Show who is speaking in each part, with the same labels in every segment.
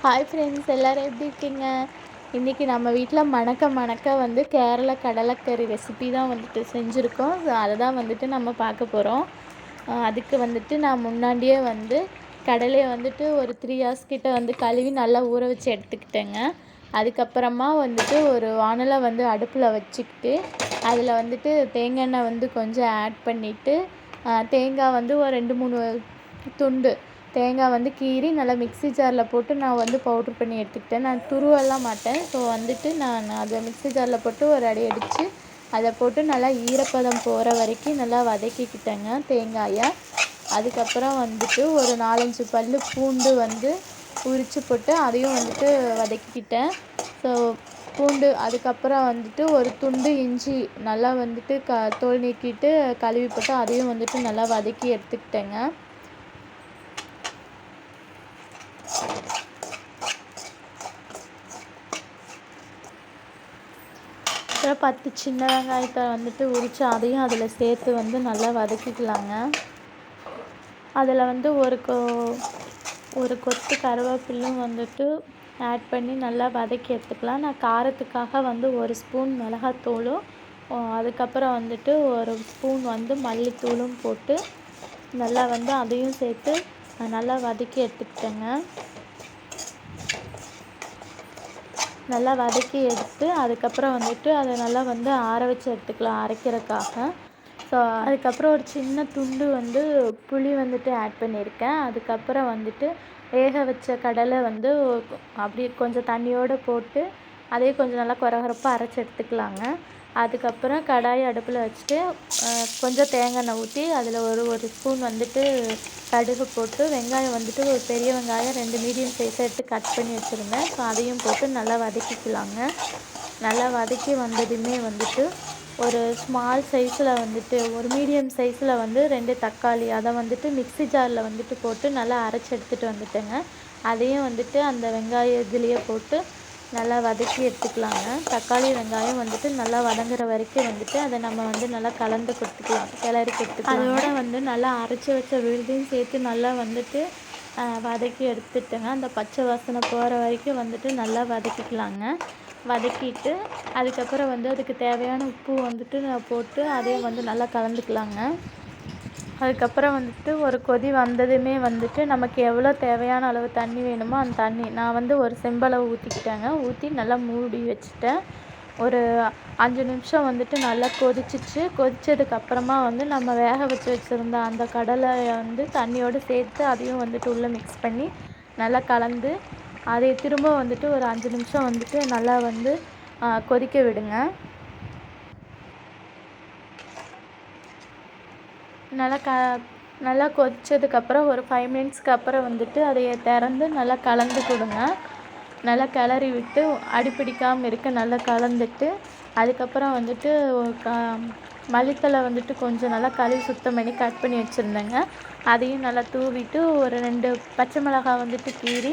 Speaker 1: Hi friends எல்லோரும் எப்படி இருக்கீங்க? இன்றைக்கி நம்ம வீட்டில் மணக்க மணக்க வந்து கேரளா கடலைக்கறி ரெசிபி தான் வந்துட்டு செஞ்சுருக்கோம். ஸோ அதை தான் வந்துட்டு நம்ம பார்க்க போகிறோம் அதுக்கு வந்துட்டு நான் முன்னாடியே வந்து கடலையை வந்துட்டு ஒரு த்ரீ ஹார்ஸ் கிட்ட வந்து கழுவி நல்லா ஊற வச்சு எடுத்துக்கிட்டேங்க. அதுக்கப்புறமா வந்துட்டு ஒரு வானலை வந்து அடுப்பில் வச்சுக்கிட்டு அதில் வந்துட்டு தேங்காய் எண்ணெய் வந்து கொஞ்சம் ஆட் பண்ணிவிட்டு தேங்காய் வந்து ஒரு ரெண்டு மூணு துண்டு தேங்காய் வந்து கீறி நல்லா மிக்ஸி ஜாரில் போட்டு நான் வந்து பவுட்ரு பண்ணி எடுத்துக்கிட்டேன். நான் துருவெல்லாம் மாட்டேன். ஸோ வந்துட்டு நான் அதை மிக்ஸி ஜாரில் போட்டு ஒரு அடி அடித்து அதை போட்டு நல்லா ஈரப்பதம் போகிற வரைக்கும் நல்லா வதக்கிக்கிட்டேங்க தேங்காயை. அதுக்கப்புறம் வந்துட்டு ஒரு நாலஞ்சு பல் பூண்டு வந்து உரித்து போட்டு அதையும் வந்துட்டு வதக்கிக்கிட்டேன். ஸோ பூண்டு அதுக்கப்புறம் வந்துட்டு ஒரு துண்டு இஞ்சி நல்லா வந்துட்டு க தோல் நீக்கிட்டு கழுவி போட்டு அதையும் வந்துட்டு நல்லா வதக்கி எடுத்துக்கிட்டேங்க. அப்புறம் பத்து சின்ன வெங்காயத்தை வந்துட்டு உரித்து அதையும் அதில் சேர்த்து வந்து நல்லா வதக்கிக்கலாங்க. அதில் வந்து ஒரு கொ ஒரு கொத்து கருவேப்பிலும் வந்துட்டு ஆட் பண்ணி நல்லா வதக்கி எடுத்துக்கலாம். நான் காரத்துக்காக வந்து ஒரு ஸ்பூன் மிளகாத்தூளும் அதுக்கப்புறம் வந்துட்டு ஒரு ஸ்பூன் வந்து மல்லித்தூளும் போட்டு நல்லா வந்து அதையும் சேர்த்து நல்லா வதக்கி எடுத்துக்கிட்டேங்க. நல்லா வதக்கி எடுத்து அதுக்கப்புறம் வந்துட்டு அதை நல்லா வந்து ஆற வச்சு எடுத்துக்கலாம் அரைக்கிறதுக்காக. ஸோ அதுக்கப்புறம் ஒரு சின்ன துண்டு வந்து புளி வந்துட்டு ஆட் பண்ணியிருக்கேன். அதுக்கப்புறம் வந்துட்டு வேக வச்ச கடலை வந்து அப்படியே கொஞ்சம் தண்ணியோடு போட்டு அதே கொஞ்சம் நல்லா குறகுறப்பாக அரைச்சி எடுத்துக்கலாங்க. அதுக்கப்புறம் கடாயை அடுப்பில் வச்சுட்டு கொஞ்சம் தேங்காய் எண்ணெய் ஊற்றி அதில் ஒரு ஒரு ஸ்பூன் வந்துட்டு கடுகு போட்டு வெங்காயம் வந்துட்டு ஒரு பெரிய வெங்காயம் ரெண்டு மீடியம் சைஸை எடுத்து கட் பண்ணி வச்சுருந்தேன் ஸோ அதையும் போட்டு நல்லா வதக்கிக்கலாங்க. நல்லா வதக்கி வந்ததுமே வந்துட்டு ஒரு ஸ்மால் சைஸில் வந்துட்டு ஒரு மீடியம் சைஸில் வந்து ரெண்டு தக்காளி அதை வந்துட்டு மிக்ஸி ஜாரில் வந்துட்டு போட்டு நல்லா அரைச்சி எடுத்துகிட்டு வந்துட்டேங்க. அதையும் வந்துட்டு அந்த வெங்காய இதுலேயே போட்டு நல்லா வதக்கி எடுத்துக்கலாங்க. தக்காளி வெங்காயம் வந்துட்டு நல்லா வதங்குற வரைக்கும் வந்துட்டு அதை நம்ம வந்து நல்லா கலந்து கொடுத்துக்கலாம். கிளறி கொடுத்துக்கலாம். அதோட வந்து நல்லா அரைச்சி வச்ச விழுதையும் சேர்த்து நல்லா வந்துட்டு வதக்கி எடுத்துட்டேங்க. அந்த பச்சை வாசனை போகிற வரைக்கும் வந்துட்டு நல்லா வதக்கிக்கலாங்க. வதக்கிட்டு அதுக்கப்புறம் வந்து அதுக்கு தேவையான உப்பு வந்துட்டு போட்டு அதையும் வந்து நல்லா கலந்துக்கலாங்க. அதுக்கப்புறம் வந்துட்டு ஒரு கொதி வந்ததுமே வந்துட்டு நமக்கு எவ்வளோ தேவையான அளவு தண்ணி வேணுமோ அந்த தண்ணி நான் வந்து ஒரு செம்பளவு ஊற்றிக்கிட்டேங்க ஊற்றி நல்லா மூடி வச்சுட்டேன். ஒரு அஞ்சு நிமிஷம் வந்துட்டு நல்லா கொதிச்சிச்சு. கொதித்ததுக்கப்புறமா வந்து நம்ம வேக வச்சு வச்சுருந்த அந்த கடலை வந்து தண்ணியோடு சேர்த்து அதையும் வந்துட்டு உள்ளே மிக்ஸ் பண்ணி நல்லா கலந்து அதை திரும்ப வந்துட்டு ஒரு அஞ்சு நிமிஷம் வந்துட்டு நல்லா வந்து கொதிக்க விடுங்க. நல்லா க நல்லா கொதித்ததுக்கப்புறம் ஒரு ஃபைவ் மினிட்ஸ்க்கு அப்புறம் வந்துட்டு அதை திறந்து நல்லா கலந்து கொடுங்க. நல்லா கிளறி விட்டு அடிப்பிடிக்காமல் இருக்க நல்லா கலந்துட்டு அதுக்கப்புறம் வந்துட்டு க மல்லித்தலை வந்துட்டு கொஞ்சம் நல்லா கழுவி சுத்தம் பண்ணி கட் பண்ணி வச்சுருந்தேங்க. அதையும் நல்லா தூவிட்டு ஒரு ரெண்டு பச்சை மிளகாய் வந்துட்டு கீறி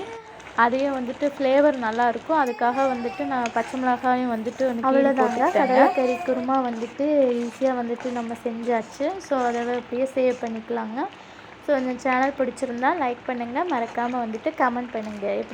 Speaker 1: அதையும் வந்துட்டு ஃப்ளேவர் நல்லாயிருக்கும் அதுக்காக வந்துட்டு நான் பச்சை மிளகாயும் வந்துட்டு அவ்வளோதாங்க கடலைக்கறி குருமா வந்துட்டு ஈஸியாக வந்துட்டு நம்ம செஞ்சாச்சு. ஸோ அதை அப்படியே சேவ் பண்ணிக்கலாங்க. ஸோ இந்த சேனல் பிடிச்சிருந்தா லைக் பண்ணுங்கள் மறக்காமல் வந்துட்டு கமெண்ட் பண்ணுங்கள் எப்படி